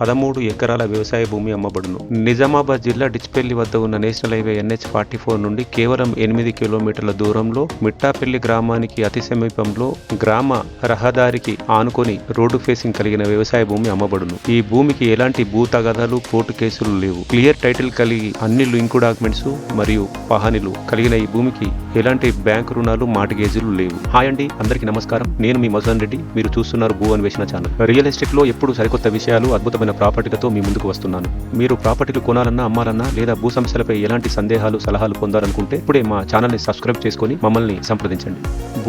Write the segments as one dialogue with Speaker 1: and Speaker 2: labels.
Speaker 1: పదమూడు ఎకరాల వ్యవసాయ భూమి అమ్మబడును. నిజామాబాద్ జిల్లా డిచ్పల్లి వద్ద ఉన్న national highway NH forty four నుండి కేవలం ఎనిమిది కిలోమీటర్ల దూరంలో మిట్టాపల్లి గ్రామానికి అతి సమీపంలో గ్రామ రహదారికి ఆనుకొని రోడ్డు ఫేసింగ్ కలిగిన వ్యవసాయ భూమి అమ్మబడును. ఈ భూమికి ఎలాంటి భూ తగాదాలు కోర్టు కేసులు లేవు. క్లియర్ టైటిల్ కలిగి అన్ని లింకు డాక్యుమెంట్స్ మరియు పహానిలు కలిగిన ఈ భూమికి ఎలాంటి బ్యాంక్ రుణాలు మార్టిగేజీలు లేవు. హాయ్ అండి అందరికీ నమస్కారం. నేను మీ మసన్ రెడ్డి. మీరు చూస్తున్నారు భూ అన్వేషణ ఛానల్. రియల్ ఎస్టేట్లో ఎప్పుడు సరికొత్త విషయాలు అద్భుతమైన ప్రాపర్టీలతో మీ ముందుకు వస్తున్నాను. మీరు ప్రాపర్టీలు కొనాలన్నా అమ్మాలన్నా లేదా భూ సమస్యలపై ఎలాంటి సందేహాలు సలహాలు పొందాలనుకుంటే ఇప్పుడే మా ఛానల్ని సబ్స్క్రైబ్ చేసుకొని మమ్మల్ని సంప్రదించండి.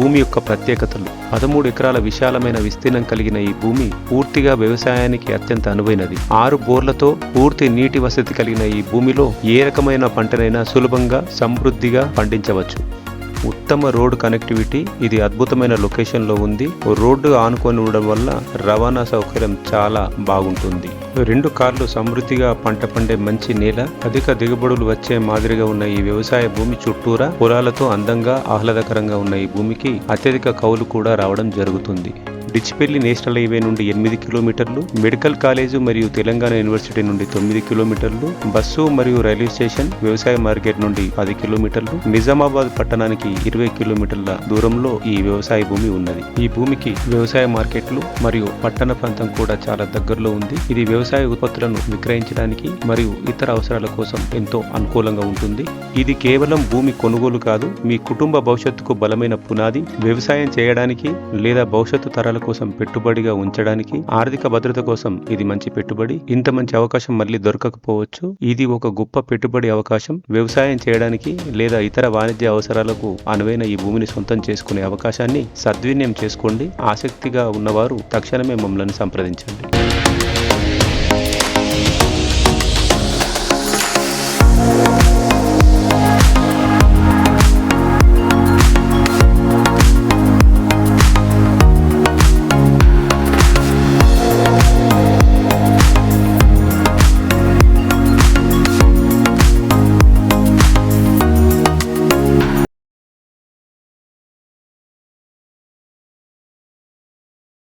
Speaker 1: భూమి యొక్క ప్రత్యేకతలు. పదమూడు ఎకరాల విశాలమైన విస్తీర్ణం కలిగిన ఈ భూమి పూర్తిగా వ్యవసాయానికి అత్యంత అనువైనది. ఆరు బోర్లతో పూర్తి నీటి వసతి కలిగిన ఈ భూమిలో ఏ రకమైన పంటనైనా సులభంగా సమృద్ధిగా పండించవచ్చు. ఉత్తమ రోడ్డు కనెక్టివిటీ ఇది అద్భుతమైన లొకేషన్లో ఉంది. రోడ్డు ఆనుకొని ఉండడం వల్ల రవాణా సౌకర్యం చాలా బాగుంటుంది. రెండు కార్లు సమృద్ధిగా పంట పండే మంచి నేల అధిక దిగుబడులు వచ్చే మాదిరిగా ఉన్న ఈ వ్యవసాయ భూమి చుట్టూరా పొలాలతో అందంగా ఆహ్లాదకరంగా ఉన్న ఈ భూమికి అత్యధిక కౌలు కూడా రావడం జరుగుతుంది. డిచ్పల్లి నేషనల్ హైవే నుండి ఎనిమిది కిలోమీటర్లు మెడికల్ కాలేజు మరియు తెలంగాణ యూనివర్సిటీ నుండి తొమ్మిది కిలోమీటర్లు బస్సు మరియు రైల్వే స్టేషన్ వ్యవసాయ మార్కెట్ నుండి పది కిలోమీటర్లు నిజామాబాద్ పట్టణానికి ఇరవై కిలోమీటర్ల దూరంలో ఈ వ్యవసాయ భూమి ఉన్నది. ఈ భూమికి వ్యవసాయ మార్కెట్లు మరియు పట్టణ ప్రాంతం కూడా చాలా దగ్గరలో ఉంది. ఇది వ్యవసాయ ఉత్పత్తులను విక్రయించడానికి మరియు ఇతర అవసరాల కోసం ఎంతో అనుకూలంగా ఉంటుంది. ఇది కేవలం భూమి కొనుగోలు కాదు మీ కుటుంబ భవిష్యత్తుకు బలమైన పునాది వ్యవసాయం చేయడానికి లేదా భవిష్యత్తు తరాల కోసం పెట్టుబడిగా ఉంచడానికి ఆర్థిక భద్రత కోసం ఇది మంచి పెట్టుబడి ఇంత మంచి అవకాశం మళ్ళీ దొరకకపోవచ్చు. ఇది ఒక గొప్ప పెట్టుబడి అవకాశం. వ్యవసాయం చేయడానికి లేదా ఇతర వాణిజ్య అవసరాలకు అనువైన ఈ భూమిని సొంతం చేసుకునే అవకాశాన్ని సద్వినియం చేసుకోండి. ఆసక్తిగా ఉన్నవారు తక్షణమే మమ్మల్ని సంప్రదించండి.